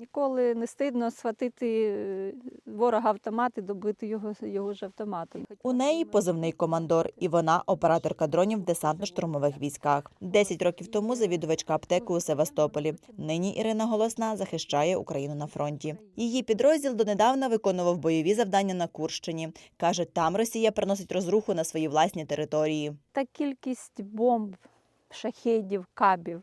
Ніколи не стидно схватити е, ворога автомат і добити його, його ж автоматом. У неї позивний командор, і вона операторка дронів в десантно-штурмових військах. Десять років тому завідувачка аптеки у Севастополі. Нині Ірина Голосна захищає Україну на фронті. Її підрозділ донедавна виконував бойові завдання на Курщині. каже, там Росія приносить розруху на свої власні території. Та кількість бомб, шахедів, кабів,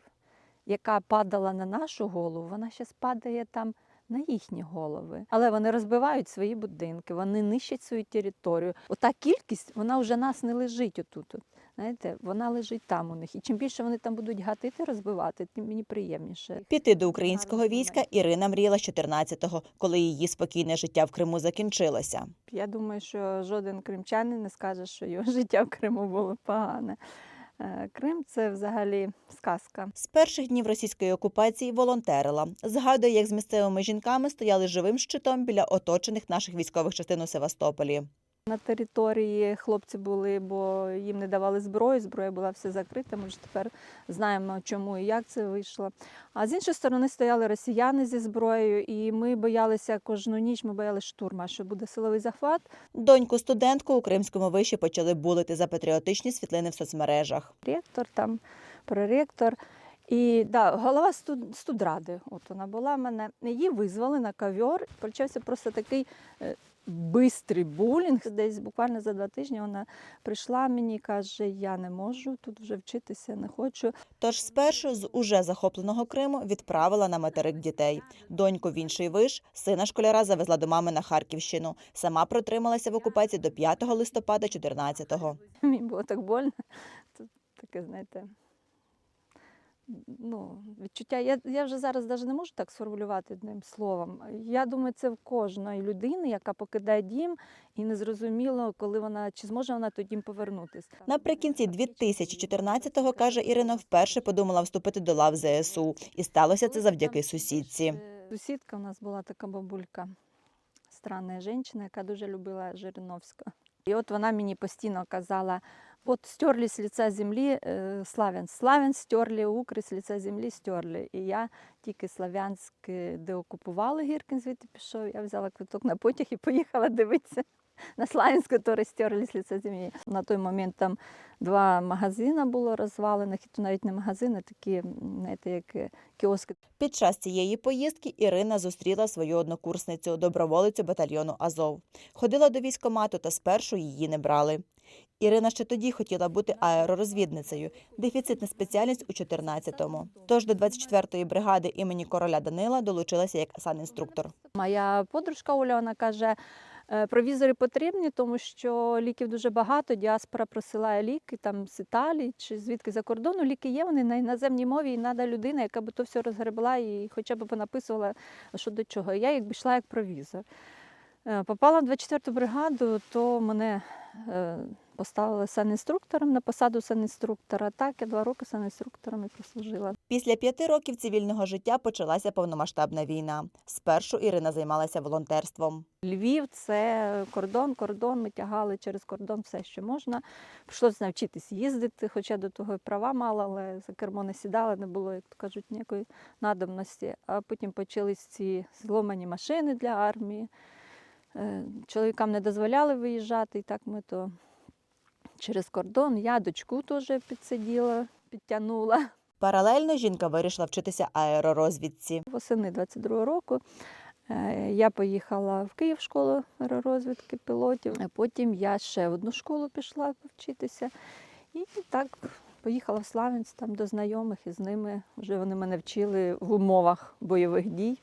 яка падала на нашу голову, вона зараз падає там на їхні голови. Але вони розбивають свої будинки, вони нищать свою територію. Ота кількість, вона вже нас не лежить отут. От. Знаєте, вона лежить там у них. І чим більше вони там будуть гатити, розбивати, тим мені приємніше. Піти до українського війська Ірина мріяла з 14-го, коли її спокійне життя в Криму закінчилося. Я думаю, що жоден кримчанин не скаже, що його життя в Криму було погане. Е, Крим це взагалі сказка. З перших днів російської окупації волонтерила. Згадує, як з місцевими жінками стояли живим щитом біля оточених наших військових частин у Севастополі. На території хлопці були, бо їм не давали зброю, зброя була все закрита. Ми вже тепер знаємо, чому і як це вийшло. А з іншої сторони стояли росіяни зі зброєю, і ми боялися кожну ніч, ми боялися штурма, що буде силовий захват. Доньку студентку у кримському виші почали булити за патріотичні світлини в соцмережах. Ректор там, проректор. І да, голова студ, студради, от вона була в мене. Її визвали на ковер. Почався просто такий е, бистрий булінг. Десь буквально за два тижні вона прийшла мені і каже: Я не можу тут вже вчитися, не хочу. Тож спершу з уже захопленого Криму відправила на материк дітей. Доньку в інший виш, сина школяра завезла до мами на Харківщину. Сама протрималася в окупації до 5 листопада 14-го. Мені було так больно. Тут таке, знаєте. Ну, відчуття. Я, я вже зараз навіть не можу так сформулювати одним словом. Я думаю, це в кожної людини, яка покидає дім, і незрозуміло, коли вона чи зможе вона той дім повернутися. Наприкінці 2014-го, каже Ірина, вперше подумала вступити до лав ЗСУ. І сталося це завдяки сусідці. Сусідка у нас була така бабулька, странна жінка, яка дуже любила Жириновська. І от вона мені постійно казала: от стерли з лиця землі е, Славянськ, Славянськ стерли, Укри з лиця землі стерли. І я тільки Славянськ, е, де Гіркін, звідти пішов, я взяла квиток на потяг і поїхала дивитися на Славянськ, який стерли з лиця землі. На той момент там два магазини було розвалених, і то навіть не магазини, такі, знаєте, як е, кіоски. Під час цієї поїздки Ірина зустріла свою однокурсницю, доброволицю батальйону Азов. Ходила до військкомату, та спершу її не брали. Ірина ще тоді хотіла бути аеророзвідницею, дефіцитна спеціальність у 14-му. Тож до 24-ї бригади імені короля Данила долучилася як санінструктор. Моя подружка Оля вона каже, «Е, провізори потрібні, тому що ліків дуже багато. Діаспора присилає ліки там з Італії чи звідки за кордону. Ліки є, вони на іноземній мові, і треба людина, яка б то все розгребла і хоча б понаписувала, що до чого. Я як йшла як провізор. Е, Попала в 24-ту бригаду, то мене е, поставили санінструктором на посаду санінструктора. Так, я два роки санінструктором і прослужила. Після п'яти років цивільного життя почалася повномасштабна війна. Спершу Ірина займалася волонтерством. Львів це кордон, кордон. Ми тягали через кордон все, що можна. Прийшлося навчитись їздити, хоча до того і права мала, але за кермо не сідала, не було, як то кажуть, ніякої надобності. А потім почались ці зломані машини для армії. Е, Чоловікам не дозволяли виїжджати, і так ми то через кордон. Я дочку теж підсиділа, підтягнула. Паралельно жінка вирішила вчитися аеророзвідці. Восени 22-го року е, я поїхала в Київ в школу аеророзвідки пілотів, а потім я ще в одну школу пішла повчитися. І так поїхала в Славянськ там до знайомих, і з ними вже вони мене вчили в умовах бойових дій,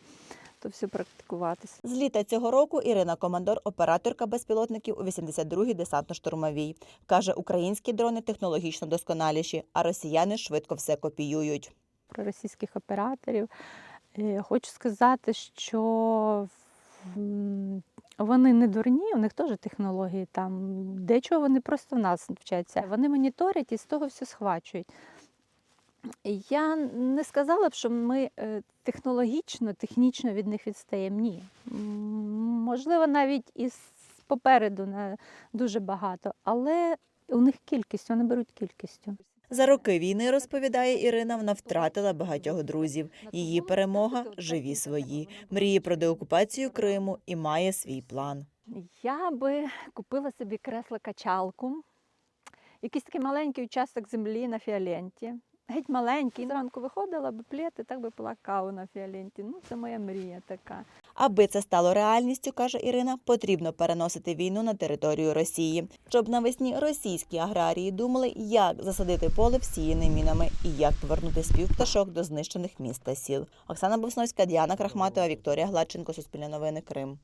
то все практикуватися. З літа цього року Ірина Командор, операторка безпілотників у 82-й десантно-штурмовій. Каже, українські дрони технологічно досконаліші, а росіяни швидко все копіюють. про російських операторів. Е, Хочу сказати, що вони не дурні, у них теж технології там. Дечого вони просто в нас вчаться. Вони моніторять і з того все схвачують. Я не сказала б, що ми е, технологічно, технічно від них відстаємо. Ні. Можливо, навіть із попереду не дуже багато, але у них кількість, вони беруть кількістю. За роки війни, розповідає Ірина, вона втратила багатьох друзів. Її перемога живі свої. Мріє про деокупацію Криму і має свій план. Я би купила собі кресло-качалку, якийсь такий маленький участок землі на фіоленті. Геть маленький. Зранку виходила плед і так би пила каву на фіоленті. Ну, це моя мрія така. Аби це стало реальністю, каже Ірина, потрібно переносити війну на територію Росії, щоб навесні російські аграрії думали, як засадити поле всіяне мінами і як повернути спів пташок до знищених міст та сіл. Оксана Босновська, Діана Крахматова, Вікторія Гладченко, Суспільне новини, Крим.